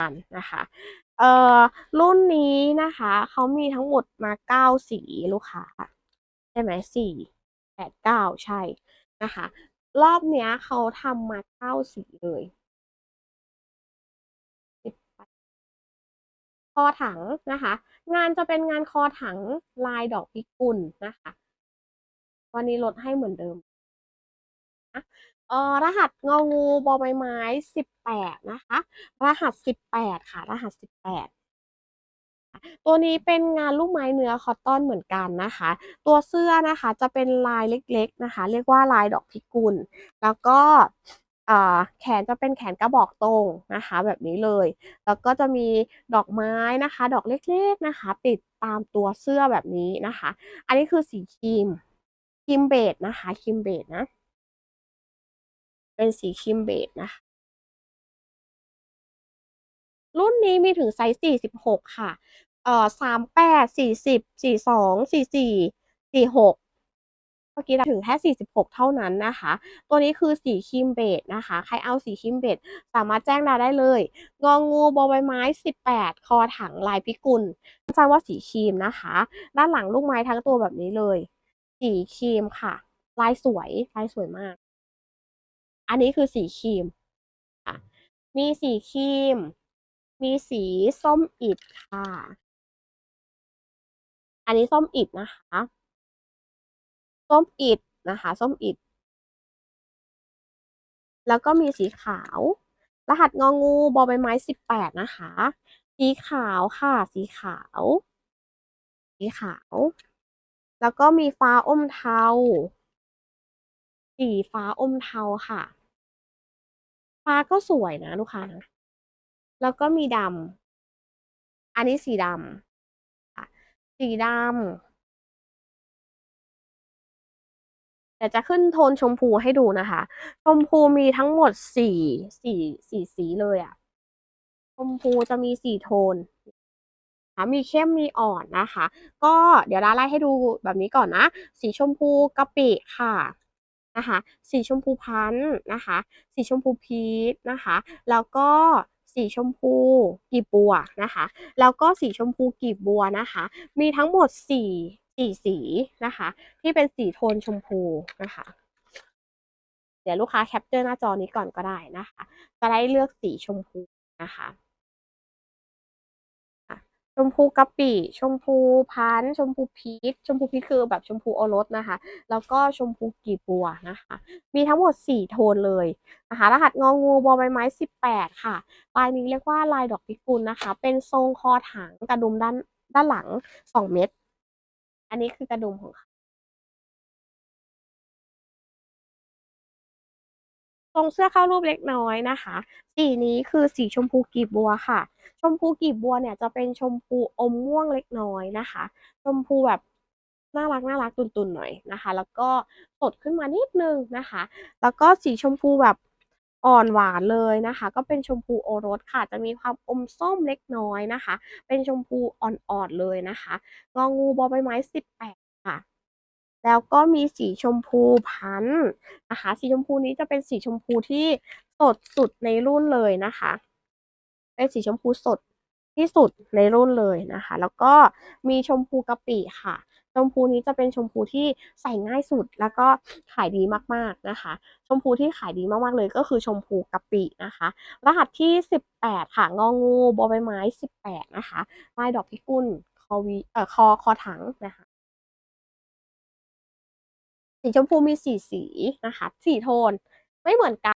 กันนะคะเอ่อรุ่นนี้นะคะเขามีทั้งหมดมาเก้าสีลูกค้าใช่ไหมสี่แปดเก้าใช่นะคะ รอบเนี้ยเขาทำมาเก้าสีเลยคอถังนะคะ งานจะเป็นงานคอถังลายดอกพิกุลนะคะ วันนี้ลดให้เหมือนเดิมนะ เอ่อรหัสงองูบอใบไม้สิบแปดนะคะ รหัสสิบแปดค่ะ รหัสสิบแปดตัวนี้เป็นงานลูกไม้เนื้อคอตตอนเหมือนกันนะคะ ตัวเสื้อนะคะจะเป็นลายเล็กๆนะคะ เรียกว่าลายดอกพิกุล แล้วก็เออแขนจะเป็นแขนกระบอกตรงนะคะ แบบนี้เลย แล้วก็จะมีดอกไม้นะคะ ดอกเล็กๆนะคะ ติดตามตัวเสื้อแบบนี้นะคะ อันนี้คือสีครีมครีมเบจนะคะครีมเบจนะ เป็นสีครีมเบจนะรุ่นนี้มีถึงไซส์ 46 ค่ะ เอ่อ 38 40 42 44 46เมื่อกี้เราถึงแค่ 46 เท่านั้นนะคะ ตัวนี้คือสีครีมเบจนะคะ ใครเอาสีครีมเบจสามารถแจ้งดาได้เลย งองงูบอใบไม้ 18 คอถังลายพิกุลทราบว่าสีครีมนะคะ ด้านหลังลูกไม้ทั้งตัวแบบนี้เลย สีครีมค่ะ ลายสวย ลายสวยมาก อันนี้คือสีครีมค่ะมีสีครีม มีสีส้มอิฐค่ะ อันนี้ส้มอิฐนะคะ ส้มอิฐนะคะ ส้มอิฐแล้วก็มีสีขาว รหัสงองูบอใบไม้สิบแปดนะคะ สีขาวค่ะ สีขาว สีขาว แล้วก็มีฟ้าอมเทาสีฟ้าอมเทาค่ะ ฟ้าก็สวยนะลูกค้านะ แล้วก็มีดำ อันนี้สีดำค่ะ สีดำเดี๋ยวจะขึ้นโทนชมพูให้ดูนะคะ ชมพูมีทั้งหมดสี่สี่สี่สีเลยอะชมพูจะมีสี่โทนนะมีเข้มมีอ่อนนะคะ ก็เดี๋ยวดาไล่ให้ดูแบบนี้ก่อนนะ สีชมพูกะปิค่ะ นะคะ สีชมพูพันธ์นะคะ สีชมพูพีชนะคะ แล้วก็สีชมพูกีบบัวนะคะ แล้วก็สีชมพูกีบบัวนะคะ มีทั้งหมดสี่สี่สีนะคะ ที่เป็นสีโทนชมพูนะคะ เดี๋ยวลูกค้าแคปเจอร์หน้าจอนี้ก่อนก็ได้นะคะ จะได้เลือกสีชมพูนะคะ มพูกะปิชมพูพันชมพูพีชชมพูพีชคือแบบชมพูโอรสนะคะ แล้วก็ชมพูกีบบัวนะคะ มีทั้งหมดสี่โทนเลยนะคะ รหัสงองูบอใบไม้สิบแปดค่ะ ลายนี้เรียกว่าลายดอกพิกุลนะคะ เป็นทรงคอถังกระดุมด้านด้านหลังสองเม็ด อันนี้คือกระดุมของเขา ทรงเสื้อเข้ารูปเล็กน้อยนะคะ สีนี้คือสีชมพูกีบบัวค่ะ ชมพูกีบบัวเนี่ยจะเป็นชมพูอมม่วงเล็กน้อยนะคะ ชมพูแบบน่ารักน่ารักตุนๆหน่อยนะคะ แล้วก็สดขึ้นมานิดนึงนะคะ แล้วก็สีชมพูแบบอ่อนหวานเลยนะคะ ก็เป็นชมพูโอรสค่ะ จะมีความอมส้มเล็กน้อยนะคะ เป็นชมพูอ่อนๆเลยนะคะงองูบอใบไม้สิบ แล้วก็มีสีชมพูพันธ์นะคะสีชมพูนี้จะเป็นสีชมพูที่สดสุดในรุ่นเลยนะคะ เป็นสีชมพูสดที่สุดในรุ่นเลยนะคะ แล้วก็มีชมพูกะปิค่ะ ชมพูนี้จะเป็นชมพูที่ใส่ง่ายสุดแล้วก็ขายดีมากๆนะคะ ชมพูที่ขายดีมากๆเลยก็คือชมพูกะปินะคะ รหัสที่สิบแปดค่ะงองูบอใบไม้สิบแปดนะคะลายดอกพิกุลคอวีเอ่อคอคอถังนะคะ สีชมพูมีสี่สีนะคะ สีโทนไม่เหมือนกัน